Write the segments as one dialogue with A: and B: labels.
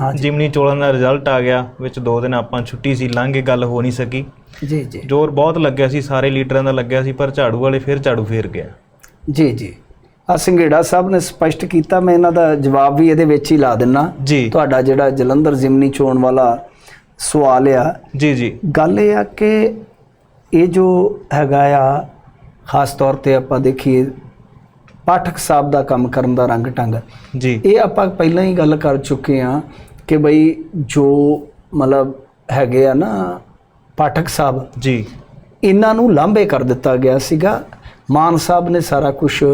A: ਹਾਂਜੀ।
B: ਜਿਮਨੀ ਚੋਣਾਂ ਦਾ ਰਿਜ਼ਲਟ ਆ ਗਿਆ ਵਿੱਚ ਦੋ ਦਿਨ ਆਪਾਂ ਛੁੱਟੀ ਸੀ ਲੰਘ ਕੇ ਗੱਲ ਹੋ ਨਹੀਂ ਸਕੀ।
A: ਜੀ ਜੀ।
B: ਜ਼ੋਰ ਬਹੁਤ ਲੱਗਿਆ ਸੀ ਸਾਰੇ ਲੀਡਰਾਂ ਦਾ ਲੱਗਿਆ ਸੀ ਪਰ ਝਾੜੂ ਵਾਲੇ ਫਿਰ ਝਾੜੂ ਫੇਰ ਗਿਆ।
A: ਜੀ ਜੀ। ਆ ਸੰਘੇੜਾ ਸਾਹਿਬ ਨੇ ਸਪਸ਼ਟ ਕੀਤਾ ਮੈਂ ਇਹਨਾਂ ਦਾ ਜਵਾਬ ਵੀ ਇਹਦੇ ਵਿੱਚ ਹੀ ਲਾ ਦਿੰਨਾ।
B: ਜੀ।
A: ਤੁਹਾਡਾ ਜਿਹੜਾ ਜਲੰਧਰ ਜ਼ਿਮਨੀ ਚੋਣ ਵਾਲਾ ਸਵਾਲ ਆ
B: ਜੀ ਜੀ।
A: ਗੱਲ ਇਹ ਆ ਕਿ ਇਹ ਜੋ ਹੈਗਾ ਆ ਖਾਸ ਤੌਰ ਤੇ ਆਪਾਂ ਦੇਖੀਏ ਪਾਠਕ ਸਾਹਿਬ ਦਾ ਕੰਮ ਕਰਨ ਦਾ ਰੰਗ ਟੰਗ
B: ਜੀ।
A: ਇਹ ਆਪਾਂ ਪਹਿਲਾਂ ਹੀ ਗੱਲ ਕਰ ਚੁੱਕੇ ਆ ਕਿ ਬਈ ਜੋ ਮਤਲਬ ਹੈਗੇ ਆ ਨਾ ਪਾਠਕ ਸਾਹਿਬ
B: ਜੀ।
A: ਇਹਨਾਂ ਨੂੰ ਲਾਂਭੇ ਕਰ ਦਿੱਤਾ ਗਿਆ ਸੀਗਾ। ਮਾਨ ਸਾਹਿਬ ਨੇ ਸਾਰਾ ਕੁਝ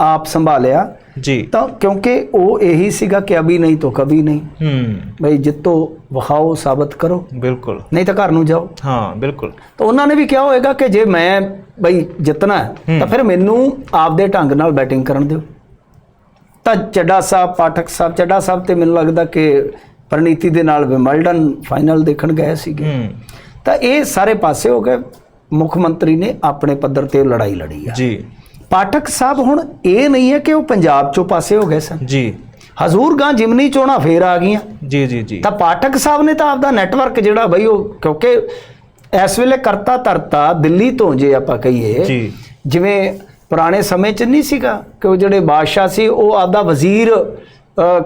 A: ਆਪ ਸੰਭਾਲਿਆ।
B: ਜੀ।
A: ਤਾਂ ਕਿਉਂਕਿ ਉਹ ਇਹੀ ਸੀਗਾ ਕਿ ਅਭੀ ਨਹੀਂ ਤਾਂ ਕभी ਨਹੀਂ।
B: ਹੂੰ।
A: ਬਈ ਜਿੱਤੋ ਵਿਖਾਓ ਸਾਬਤ ਕਰੋ।
B: ਬਿਲਕੁਲ।
A: ਨਹੀਂ ਤਾਂ ਘਰ ਨੂੰ ਜਾਓ।
B: ਹਾਂ ਬਿਲਕੁਲ।
A: ਤਾਂ ਉਹਨਾਂ ਨੇ ਵੀ ਕਿਹਾ ਹੋਏਗਾ ਕਿ ਜੇ ਮੈਂ ਬਈ ਜਿੱਤਣਾ ਤਾਂ ਫਿਰ ਮੈਨੂੰ ਆਪਦੇ ਢੰਗ ਨਾਲ ਬੈਟਿੰਗ ਕਰਨ ਦਿਓ। ਤਾਂ ਚੱਡਾ ਸਾਹਿਬ ਪਾਠਕ ਸਾਹਿਬ ਚੱਡਾ ਸਾਹਿਬ ਤੇ ਮੈਨੂੰ ਲੱਗਦਾ ਕਿ ਪ੍ਰਨੀਤੀ ਦੇ ਨਾਲ ਵਿਮਲਡਨ ਫਾਈਨਲ ਦੇਖਣ ਗਏ ਸੀਗੇ।
B: ਹੂੰ।
A: ਤਾਂ ਇਹ ਸਾਰੇ ਪਾਸੇ ਹੋ ਗਏ। ਮੁੱਖ ਮੰਤਰੀ ਨੇ ਆਪਣੇ ਪੱਧਰ ਤੇ ਲੜਾਈ ਲੜੀ ਆ।
B: ਜੀ।
A: ਪਾਠਕ ਸਾਹਿਬ ਹੁਣ ਇਹ ਨਹੀਂ ਹੈ ਕਿ ਉਹ ਪੰਜਾਬ ਚੋਂ ਪਾਸੇ ਹੋ ਗਏ ਸਨ।
B: ਜੀ।
A: ਹਜ਼ੂਰ ਗਾਂ ਜਿਮਨੀ ਚੋਣਾਂ ਫੇਰ ਆ ਗਈਆਂ।
B: ਜੀ ਜੀ ਜੀ।
A: ਤਾਂ ਪਾਠਕ ਸਾਹਿਬ ਨੇ ਤਾਂ ਆਪਦਾ ਨੈਟਵਰਕ ਜਿਹੜਾ ਬਈ ਉਹ ਕਿਉਂਕਿ ਇਸ ਵੇਲੇ ਕਰਤਾ ਧਰਤਾ ਦਿੱਲੀ ਤੋਂ ਜੇ ਆਪਾਂ ਕਹੀਏ
B: ਜੀ।
A: ਜਿਵੇਂ ਪੁਰਾਣੇ ਸਮੇਂ 'ਚ ਨਹੀਂ ਸੀਗਾ ਕਿ ਉਹ ਜਿਹੜੇ ਬਾਦਸ਼ਾਹ ਸੀ ਉਹ ਆਪਦਾ ਵਜ਼ੀਰ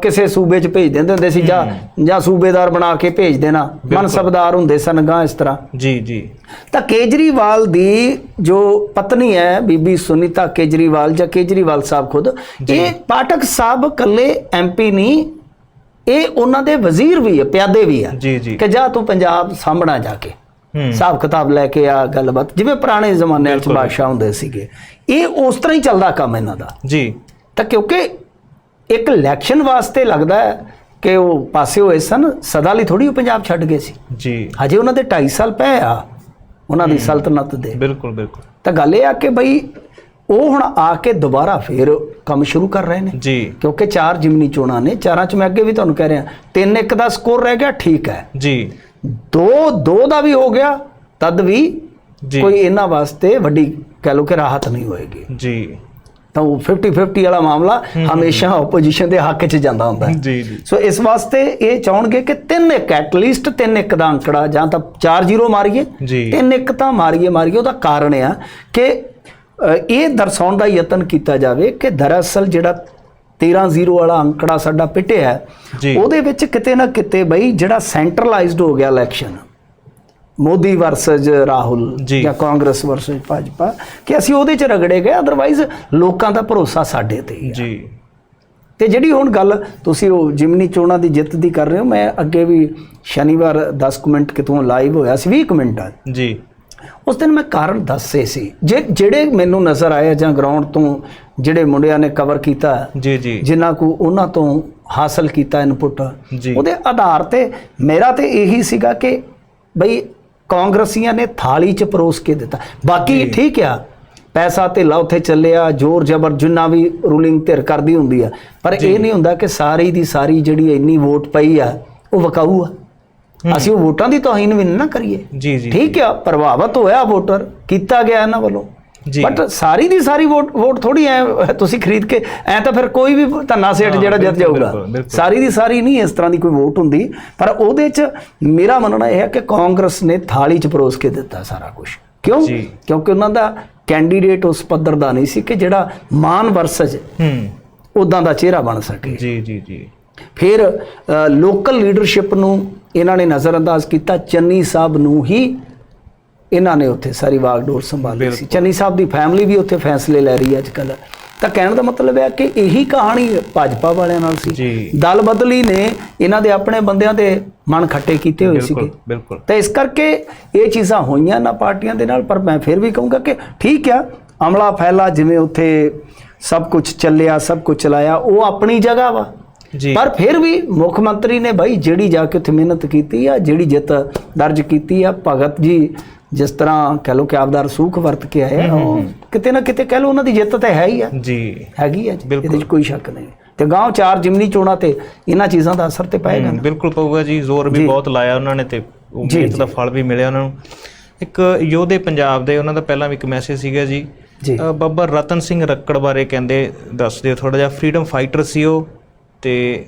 A: ਕਿਸੇ ਸੂਬੇ 'ਚ ਭੇਜ ਦਿੰਦੇ ਹੁੰਦੇ ਸੀ ਜਾਂ ਜਾਂ ਸੂਬੇਦਾਰ ਬਣਾ ਕੇ ਭੇਜ ਦੇਣਾ। ਮਨਸਬਦਾਰ ਹੁੰਦੇ ਸਨ ਗਾਂ ਇਸ ਤਰ੍ਹਾਂ।
B: ਜੀ ਜੀ।
A: ਤਾਂ ਕੇਜਰੀਵਾਲ ਦੀ ਜੋ ਪਤਨੀ ਹੈ ਬੀਬੀ ਸੁਨੀਤਾ ਕੇਜਰੀਵਾਲ ਜਾਂ ਕੇਜਰੀਵਾਲ ਸਾਹਿਬ ਖੁਦ ਇਹ ਪਾਠਕ ਸਾਹਿਬ ਕੱਲੇ ਐਮਪੀ ਨਹੀਂ ਇਹ ਉਹਨਾਂ ਦੇ ਵਜ਼ੀਰ ਵੀ ਹੈ ਪਿਆਦੇ ਵੀ ਆ ਕਿ ਜਾ ਤੂੰ ਪੰਜਾਬ ਸਾਹਮਣਾ ਜਾ ਕੇ। ਹਿਸਾਬ ਕਿਤਾਬ ਲੈ ਕੇ ਆ ਗੱਲਬਾਤ। ਜਿਵੇਂ ਪੁਰਾਣੇ ਜ਼ਮਾਨਿਆਂ 'ਚ
B: ਬਿਲਕੁਲ।
A: ਬਾਦਸ਼ਾਹ ਹੁੰਦੇ ਸੀਗੇ। ਇਹ ਉਸ ਤਰ੍ਹਾਂ ਹੀ ਚੱਲਦਾ ਕੰਮ ਇਹਨਾਂ ਦਾ।
B: ਜੀ।
A: ਤਾਂ ਕਿਉਂਕਿ ਇੱਕ ਇਲੈਕਸ਼ਨ ਵਾਸਤੇ ਲੱਗਦਾ ਹੈ ਕਿ ਉਹ ਪਾਸੇ ਹੋਏ ਸਨ ਸਦਾ ਲਈ ਥੋੜੀ ਉਹ ਪੰਜਾਬ ਛੱਡ ਗਏ ਸੀ।
B: ਜੀ।
A: ਹਜੇ ਉਹਨਾਂ ਦੇ 2.5 ਸਾਲ ਪਏ ਆ ਉਹਨਾਂ ਦੀ ਸਲਤਨਤ ਦੇ।
B: ਬਿਲਕੁਲ ਬਿਲਕੁਲ।
A: ਤਾਂ ਗੱਲ ਇਹ ਆ ਕਿ ਬਈ ਉਹ ਹੁਣ ਆ ਕੇ ਦੁਬਾਰਾ ਫੇਰ ਕੰਮ ਸ਼ੁਰੂ ਕਰ ਰਹੇ ਨੇ।
B: ਜੀ।
A: ਕਿਉਂਕਿ ਚਾਰ ਜਿਮਨੀ ਚੋਣਾਂ ਨੇ ਚਾਰਾਂ ਚ ਮੈਂ ਅੱਗੇ ਵੀ ਤੁਹਾਨੂੰ ਕਹਿ ਰਿਹਾ ਤਿੰਨ ਇੱਕ ਦਾ ਸਕੋਰ ਰਹਿ ਗਿਆ ਠੀਕ ਹੈ।
B: ਜੀ।
A: ਦੋ ਦੋ ਦਾ ਵੀ ਹੋ ਗਿਆ ਤਦ ਵੀ
B: ਜੀ।
A: ਕੋਈ ਇਹਨਾਂ ਵਾਸਤੇ ਵੱਡੀ ਕਹਿ ਲੋ ਕਿ ਰਾਹਤ ਨਹੀਂ ਹੋਏਗੀ।
B: ਜੀ।
A: ਤਾਂ ਉਹ 50 50 ਵਾਲਾ ਮਾਮਲਾ ਹਮੇਸ਼ਾ ਆਪੋਜੀਸ਼ਨ ਦੇ ਹੱਕ 'ਚ ਜਾਂਦਾ ਹੁੰਦਾ ਹੈ।
B: ਜੀ ਜੀ।
A: ਸੋ ਇਸ ਵਾਸਤੇ ਇਹ ਚਾਹਣਗੇ ਕਿ ਤਿੰਨ ਇੱਕ ਐਟਲੀਸਟ ਤਿੰਨ ਇੱਕ ਦਾ ਅੰਕੜਾ ਜਾਂ ਤਾਂ 4-0 ਮਾਰੀਏ। ਤਿੰਨ ਇੱਕ ਤਾਂ ਮਾਰੀਏ ਮਾਰੀਏ ਉਹਦਾ ਕਾਰਨ ਆ ਕਿ ਇਹ ਦਰਸਾਉਣ ਦਾ ਯਤਨ ਕੀਤਾ ਜਾਵੇ ਕਿ ਦਰਅਸਲ ਜਿਹੜਾ 13-0 ਵਾਲਾ ਅੰਕੜਾ ਸਾਡਾ ਪਿੱਟਿਆ। ਉਹਦੇ ਵਿੱਚ ਕਿਤੇ ਨਾ ਕਿਤੇ ਬਈ ਜਿਹੜਾ ਸੈਂਟਰਲਾਈਜ਼ਡ ਹੋ ਗਿਆ election Modi versus Rahul
B: ji.
A: Congress versus Bhajpa ਕਿ ਅਸੀਂ ਉਹਦੇ ਚ ਰਗੜੇ ਗਏ ਅਦਰਵਾਈਜ਼ ਲੋਕਾਂ ਦਾ ਭਰੋਸਾ ਸਾਡੇ ਤੇ ਹੀ ਹੈ
B: ਜੀ।
A: ਤੇ ਜਿਹੜੀ ਹੁਣ ਗੱਲ ਤੁਸੀਂ ਉਹ ਜਿਮਨੀ ਚੋਣਾਂ ਦੀ ਜਿੱਤ ਦੀ ਕਰ ਰਹੇ ਹੋ ਮੈਂ ਅੱਗੇ ਵੀ ਸ਼ਨੀਵਾਰ 10 ਕੁ ਮਿੰਟ ਕਿਤੋਂ ਲਾਈਵ ਹੋਇਆ ਸੀ 20 ਕੁ ਮਿੰਟਾਂ
B: ਜੀ।
A: ਉਸ ਦਿਨ ਮੈਂ ਕਾਰਨ ਦੱਸੇ ਸੀ। ਜੇ ਜਿਹੜੇ ਮੈਨੂੰ ਨਜ਼ਰ ਆਏ ਜਾਂ ਗਰਾਊਂਡ ਤੋਂ ਜਿਹੜੇ ਮੁੰਡਿਆਂ ਨੇ ਕਵਰ ਕੀਤਾ
B: ਜੀ ਜੀ।
A: ਜਿਨ੍ਹਾਂ ਕੋ ਉਹਨਾਂ ਤੋਂ ਹਾਸਲ ਕੀਤਾ ਇਨਪੁਟ। ਉਹਦੇ ਆਧਾਰ ਤੇ ਮੇਰਾ ਤੇ ਇਹੀ ਸੀਗਾ ਕਿ ਬਈ ਕਾਂਗਰਸੀਆਂ ਨੇ ਥਾਲੀ 'ਚ ਪਰੋਸ ਕੇ ਦਿੱਤਾ। ਬਾਕੀ ਠੀਕ ਆ ਪੈਸਾ ਤੇ ਉੱਥੇ ਚੱਲਿਆ ਜ਼ੋਰ ਜ਼ਬਰ ਜਿੰਨਾ ਵੀ ਰੂਲਿੰਗ ਧਿਰ ਕਰਦੀ ਹੁੰਦੀ ਆ। ਪਰ ਇਹ ਨਹੀਂ ਹੁੰਦਾ ਕਿ ਸਾਰੀ ਦੀ ਸਾਰੀ ਜਿਹੜੀ ਇੰਨੀ ਵੋਟ ਪਈ ਆ ਉਹ ਵਕਾਊ ਆ। ਅਸੀਂ ਉਹ ਵੋਟਾਂ ਦੀ ਤੋਹੀਨ ਵੀ ਨਾ ਕਰੀਏ।
B: ਜੀ ਜੀ
A: ਠੀਕ ਆ ਪ੍ਰਭਾਵਿਤ ਹੋਇਆ ਵੋਟਰ ਕੀਤਾ ਗਿਆ ਇਹਨਾਂ ਵੱਲੋਂ। ਬਟ ਸਾਰੀ ਦੀ ਸਾਰੀ ਵੋਟ ਵੋਟ ਥੋੜੀ ਐ ਤੁਸੀਂ ਖਰੀਦ ਕੇ ਐ ਤਾਂ ਫਿਰ ਕੋਈ ਵੀ ਧੰਨਾ ਸੇਠ ਜਿਹੜਾ ਜਿੱਤ ਜਾਊਗਾ। ਸਾਰੀ ਦੀ ਸਾਰੀ ਨਹੀਂ ਇਸ ਤਰ੍ਹਾਂ ਦੀ ਕੋਈ ਵੋਟ ਹੁੰਦੀ। ਪਰ ਉਹਦੇ 'ਚ ਮੇਰਾ ਮੰਨਣਾ ਇਹ ਹੈ ਕਿ ਕਾਂਗਰਸ ਨੇ ਥਾਲੀ 'ਚ ਪਰੋਸ ਕੇ ਦਿੱਤਾ ਸਾਰਾ ਕੁਝ ਕਿਉਂ। ਕਿਉਂਕਿ ਉਹਨਾਂ ਦਾ ਕੈਂਡੀਡੇਟ ਉਸ ਪੱਧਰ ਦਾ ਨਹੀਂ ਸੀ ਕਿ ਜਿਹੜਾ ਮਾਨ ਵਰਸਜ
B: ਹੂੰ।
A: ਉਦਾਂ ਦਾ ਚਿਹਰਾ ਬਣ ਸਕੇ।
B: ਜੀ ਜੀ ਜੀ।
A: ਫਿਰ ਲੋਕਲ ਲੀਡਰਸ਼ਿਪ ਨੂੰ ਇਹਨਾਂ ਨੇ ਨਜ਼ਰਅੰਦਾਜ਼ ਕੀਤਾ। ਚੰਨੀ ਸਾਹਿਬ ਨੂੰ ਹੀ ਇਹਨਾਂ ਨੇ ਉੱਥੇ ਸਾਰੀ ਵਾਗਡੋਰ ਸੰਭਾਲੀ ਸੀ। ਚੰਨੀ ਸਾਹਿਬ ਦੀ ਫੈਮਿਲੀ ਵੀ ਉੱਥੇ ਫੈਸਲੇ ਲੈ ਰਹੀ ਹੈ ਅੱਜ ਕੱਲ ਤਾਂ ਕਹਿਣ ਦਾ ਮਤਲਬ ਹੈ ਕਿ ਇਹੀ ਕਹਾਣੀ ਭਾਜਪਾ ਵਾਲਿਆਂ ਨਾਲ ਸੀ। ਦਲ ਬਦਲੀ ਨੇ ਇਹਨਾਂ ਦੇ ਆਪਣੇ ਬੰਦਿਆਂ ਦੇ ਮਨ ਖੱਟੇ ਕੀਤੇ ਹੋਏ ਸੀਗੇ।
B: ਬਿਲਕੁਲ।
A: ਤਾਂ ਇਸ ਕਰਕੇ ਇਹ ਚੀਜ਼ਾਂ ਹੋਈਆਂ ਨਾ ਪਾਰਟੀਆਂ ਦੇ ਨਾਲ ਪਰ ਮੈਂ ਫਿਰ ਵੀ ਕਹੂੰਗਾ ਕਿ ਠੀਕ ਆ ਅਮਲਾ ਫੈਲਾ ਜਿਵੇਂ ਉੱਥੇ ਸਭ ਕੁਝ ਚੱਲਿਆ ਸਭ ਕੁਝ ਚਲਾਇਆ ਉਹ ਆਪਣੀ ਜਗ੍ਹਾ ਵਾ। ਪਰ ਫਿਰ ਵੀ ਮੁੱਖ ਮੰਤਰੀ ਨੇ ਭਾਈ ਜਿਹੜੀ ਜਾ ਕੇ ਉੱਥੇ ਮਿਹਨਤ ਕੀਤੀ ਆ ਜਿਹੜੀ ਜਿੱਤ ਦਰਜ ਕੀਤੀ ਆ ਭਗਤ ਜੀ ਜਿਸ ਤਰ੍ਹਾਂ ਕਹ ਲੋ ਕਿ ਆਪਦਾ ਰਸੂਖ ਵਰਤ ਕੇ ਆਏ ਆ ਉਹ ਕਿਤੇ ਨਾ ਕਿਤੇ ਕਹ ਲੋ ਉਹਨਾਂ ਦੀ ਜਿੱਤ ਤਾਂ ਹੈ ਹੀ ਆ।
B: ਜੀ।
A: ਹੈਗੀ ਆ ਜੀ। ਇਹਦੇ 'ਚ ਕੋਈ ਸ਼ੱਕ ਨਹੀਂ। ਤੇ ਗਾਂਵ ਚਾਰ ਜਿਮਨੀ ਚੋਣਾਂ ਤੇ ਇਹਨਾਂ ਚੀਜ਼ਾਂ ਦਾ ਅਸਰ ਤੇ ਪਏਗਾ ਨਾ।
B: ਬਿਲਕੁਲ ਪਊਗਾ ਜੀ ਜ਼ੋਰ ਵੀ। ਬਹੁਤ ਲਾਇਆ ਉਹਨਾਂ ਨੇ ਤੇ ਉਹ
A: ਜੀ,
B: ਮਿਹਨਤ ਦਾ ਫਲ ਵੀ ਮਿਲਿਆ ਉਹਨਾਂ ਨੂੰ। ਇੱਕ ਯੋਧੇ ਪੰਜਾਬ ਦੇ ਉਹਨਾਂ ਦਾ ਪਹਿਲਾਂ ਵੀ ਇੱਕ ਮੈਸੇਜ ਸੀਗਾ ਜੀ।
A: ਜੀ।
B: ਅ, ਬੱਬਰ ਰਤਨ ਸਿੰਘ ਰੱਕੜ ਬਾਰੇ ਕਹਿੰਦੇ ਦੱਸ ਦਿਓ ਥੋੜਾ ਜਿਹਾ ਫਰੀडम ਫਾਈਟਰ ਸੀ ਉਹ ਤੇ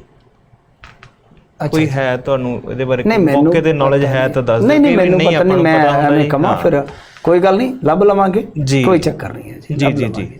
B: ਕੋਈ ਹੈ ਤੁਹਾਨੂੰ ਇਹਦੇ ਬਾਰੇ ਮੌਕੇ ਤੇ ਨੌਲੇਜ ਹੈ ਤਾਂ ਦੱਸ ਦਿਓ
A: ਨਹੀਂ ਮੈਨੂੰ ਪਤਾ ਨਹੀਂ ਮੈਂ ਐਵੇਂ। ਕਮਾ। ਫਿਰ ਕੋਈ ਗੱਲ ਨਹੀਂ ਲੱਭ ਲਵਾਂਗੇ। ਕੋਈ ਚੱਕਰ ਨਹੀਂ ਹੈ ਜੀ
B: ਜੀ। ਜੀ